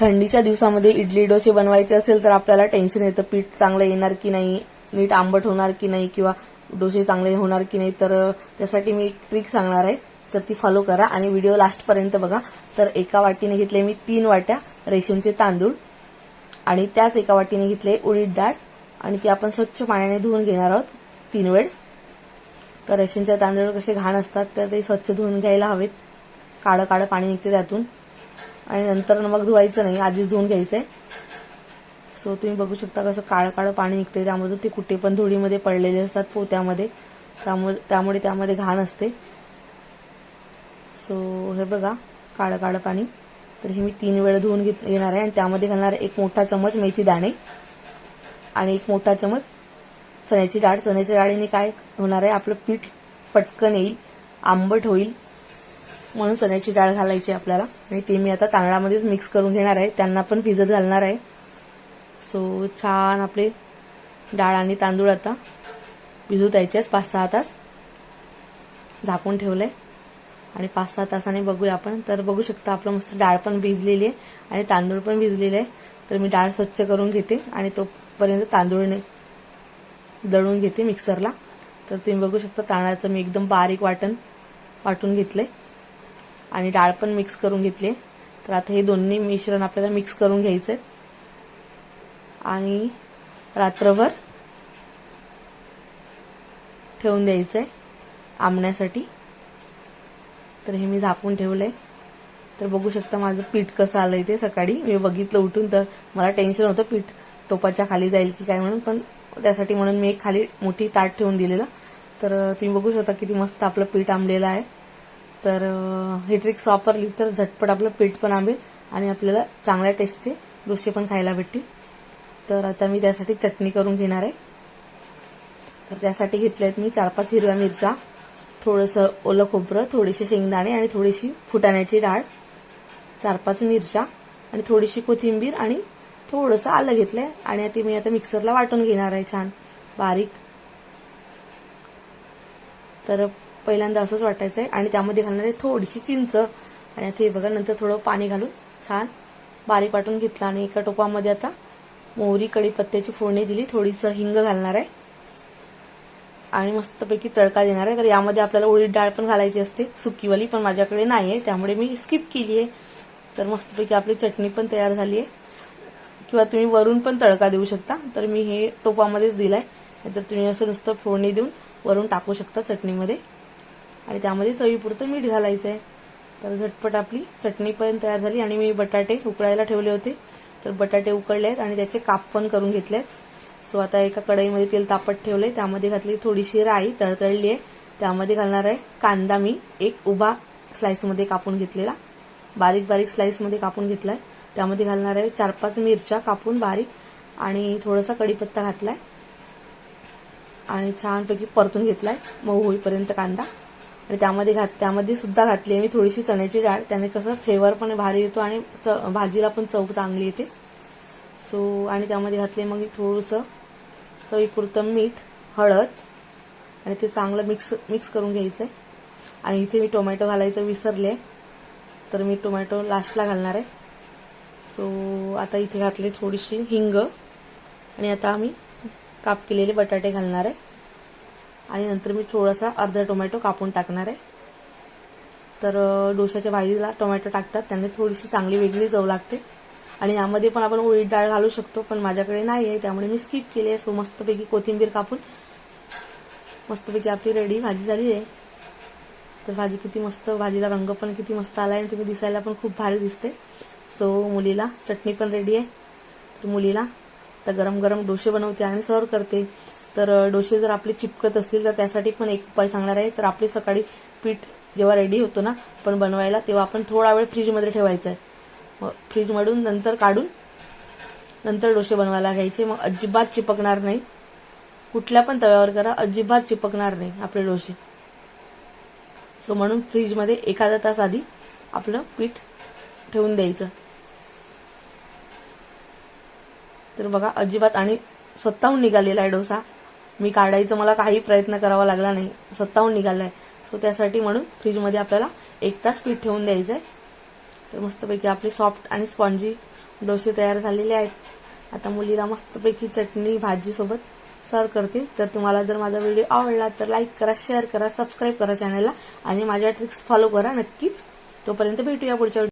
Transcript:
थंडीच्या दिवसामध्ये इडली डोसे बनवायचे असेल तर आपल्याला टेन्शन येतं. पीठ चांगलं येणार की नाही? नीट आंबट होणार की नाही? किंवा डोसे चांगले होणार की नाही? तर त्यासाठी मी एक ट्रिक सांगणार आहे. तर ती फॉलो करा आणि व्हिडिओ लास्टपर्यंत बघा. तर एका वाटीने घेतले मी तीन वाट्या रेशनचे तांदूळ आणि त्याच एका वाटीने घेतले उडीद डाळ. आणि ती आपण स्वच्छ पाण्याने धुवून घेणार आहोत. तीन वेळ. तर रेशनचे तांदूळ कसे घाण असतात तर ते स्वच्छ धुवून घ्यायला हवेत. काळं काळं पाणी निघते त्यातून. आणि नंतर मग धुवायचं नाही आधीच धुवून घ्यायचंय. सो तुम्ही बघू शकता कसं काळं काळं पाणी निघते त्यामधून ते कुठे पण धुळीमध्ये पडलेले असतात पोत्यामध्ये. त्यामुळे त्यामुळे त्यामध्ये घाण असते. सो हे बघा काळं काळं पाणी. तर हे मी तीन वेळ धुवून घेत घेणार आहे. आणि त्यामध्ये घालणार आहे एक मोठा चमच मेथी दाणे आणि एक मोठा चमच चण्याची डाळ. चण्याच्या डाळीने काय होणार आहे? आपलं पीठ पटकन येईल आंबट होईल. म्हणून चण्याची डाळ घालायची आपल्याला. आणि ती मी आता तांदळामध्येच मिक्स करून घेणार आहे. त्यांना पण भिजत घालणार आहे. सो छान आपले डाळ आणि तांदूळ आता भिजू द्यायचे आहेत. पाच सहा तास झाकून ठेवलंय. आणि पाच सहा तासाने बघूया आपण. तर बघू शकता आपलं मस्त डाळ पण भिजलेली आहे. आणि तांदूळ पण भिजलेले आहे. तर मी डाळ स्वच्छ करून घेते. आणि तोपर्यंत तांदूळने दळून घेते मिक्सरला तर तुम्ही बघू शकता तांदळाचं मी एकदम बारीक वाटण वाटून घेतलंय. आणि डाळ पण मिक्स करून घेतली. तर आता हे दोन्ही मिश्रण आपल्याला मिक्स करून घ्यायचंय. आणि रात्रभर ठेवून द्यायचंय आंबण्यासाठी. तर हे मी झाकून ठेवलंय. तर बघू शकता माझं पीठ कसं आलंय ते सकाळी. मी बघितलं उठून तर मला टेन्शन होतं पीठ टोपाच्या खाली जाईल की काय म्हणून. पण त्यासाठी म्हणून मी एक खाली मोठी ताट ठेवून दिलेलं. तर तुम्ही बघू शकता किती मस्त आपलं पीठ आंबलेलं आहे. तर ही हे ट्रिक्स वापरली तर झटपट आपलं पीठ पण आंबेल आणि आपल्याला चांगल्या टेस्टचे डोसे पण खायला भेटतील. तर आता मी त्यासाठी चटणी करून घेणार आहे. तर त्यासाठी घेतल्या आहेत मी चार पाच हिरव्या मिरच्या थोडंसं ओलं खोबरं थोडेसे शेंगदाणे आणि थोडीशी फुटाण्याची डाळ चार पाच मिरच्या आणि थोडीशी कोथिंबीर आणि थोडंसं आलं घेतलंय आणि ते मी आता मिक्सरला वाटून घेणार आहे छान बारीक. तर पहिल्यांदा असंच वाटायचं आहे आणि त्यामध्ये घालणार आहे थोडीशी चिंच. आणि आता हे बघा नंतर थोडं पाणी घालून छान बारीक वाटून घेतलं. आणि एका टोपामध्ये आता मोहरी कढीपत्त्याची फोडणी दिली. थोडीसं हिंग घालणार आहे. आणि मस्तपैकी तडका देणार आहे. तर यामध्ये आपल्याला उडीद डाळ पण घालायची असते. सुकीवाली पण माझ्याकडे नाही आहे त्यामुळे मी स्किप केली आहे. तर मस्तपैकी आपली चटणी पण तयार झाली आहे. किंवा तुम्ही वरून पण तडका देऊ शकता. तर मी हे टोपामध्येच दिलाय. नाहीतर तुम्ही असं नुसतं फोडणी देऊन वरून टाकू शकता चटणीमध्ये. आणि त्यामध्ये चवीपुरतं मीठ घालायचं आहे तर झटपट आपली चटणी पण तयार झाली आणि मी बटाटे उकळायला ठेवले होते. तर बटाटे उकळले आहेत आणि त्याचे काप पण करून घेतले आहेत सो आता एका कढईमध्ये तेल तापत ठेवले. त्यामध्ये घातली थोडीशी राई तळतळली आहे. त्यामध्ये घालणार आहे कांदा मी एक उभा स्लाइसमध्ये कापून घेतलेला. बारीक बारीक स्लाइसमध्ये कापून घेतला आहे त्यामध्ये घालणार आहे चार पाच मिरच्या कापून बारीक आणि थोडासा कढीपत्ता घातलाय. आणि छानपैकी परतून घेतलाय मऊ होईपर्यंत कांदा. आणि त्यामध्ये घात त्यामध्ये सुद्धा घातली आहे. मी थोडीशी चण्याची डाळ त्याने कसं फ्लेवर पण भारी येतो आणि च भाजीला पण चव चांगली येते. सो आणि त्यामध्ये घातले मग थोडंसं चवीपुरतं मीठ हळद आणि ते चांगलं मिक्स मिक्स करून घ्यायचं आहे आणि इथे मी टोमॅटो घालायचं विसरले तर मी टोमॅटो लास्टला घालणार आहे. सो आता इथे घातले थोडीशी हिंग आणि आता आम्ही काप केलेले बटाटे घालणार आहे. आणि नंतर मी थोडासा अर्धा टोमॅटो कापून टाकणार आहे. तर डोशाच्या भाजीला टोमॅटो टाकतात. त्याने थोडीशी चांगली वेगळी चव लागते. आणि यामध्ये पण आपण उडीद डाळ घालू शकतो पण माझ्याकडे नाही आहे. त्यामुळे मी स्किप केली आहे. सो मस्तपैकी कोथिंबीर कापून मस्तपैकी आपली रेडी भाजी झाली आहे. तर भाजी किती मस्त भाजीला रंग पण किती मस्त आला आहे आणि तुम्ही दिसायला पण खूप भारी दिसते. सो मुलीला चटणी पण रेडी आहे. तर मुलीला तर गरम गरम डोसे बनवते आणि सर्व करते. तर डोसे जर आपले चिपकत असतील तर त्यासाठी पण एक उपाय सांगणार आहे. तर आपले सकाळी पीठ जेव्हा रेडी होतो ना पण बनवायला तेव्हा आपण थोडा वेळ फ्रीजमध्ये ठेवायचं आहे मग फ्रीजमधून नंतर काढून नंतर डोसे बनवायला घ्यायचे. मग अजिबात चिपकणार नाही. कुठल्या पण तव्यावर करा अजिबात चिपकणार नाही आपले डोसे. सो म्हणून फ्रीजमध्ये एखादा तास आधी आपलं पीठ ठेवून द्यायचं. तर बघा अजिबात आणि स्वतःहून निघालेला आहे डोसा. मी काढायचं मला काही प्रयत्न करावा लागला नाही. स्वतःहून निघाला आहे सो त्यासाठी म्हणून फ्रीजमध्ये आपल्याला एक तास पीठ ठेवून द्यायचं आहे तर मस्तपैकी आपले सॉफ्ट आणि स्पॉन्जी डोसे तयार झालेले आहेत. आता मुलीला मस्तपैकी चटणी भाजीसोबत सर्व करते. तर तुम्हाला जर माझा व्हिडिओ आवडला तर लाईक करा शेअर करा सबस्क्राईब करा चॅनलला आणि माझ्या ट्रिक्स फॉलो करा. नक्कीच तोपर्यंत भेटूया पुढच्या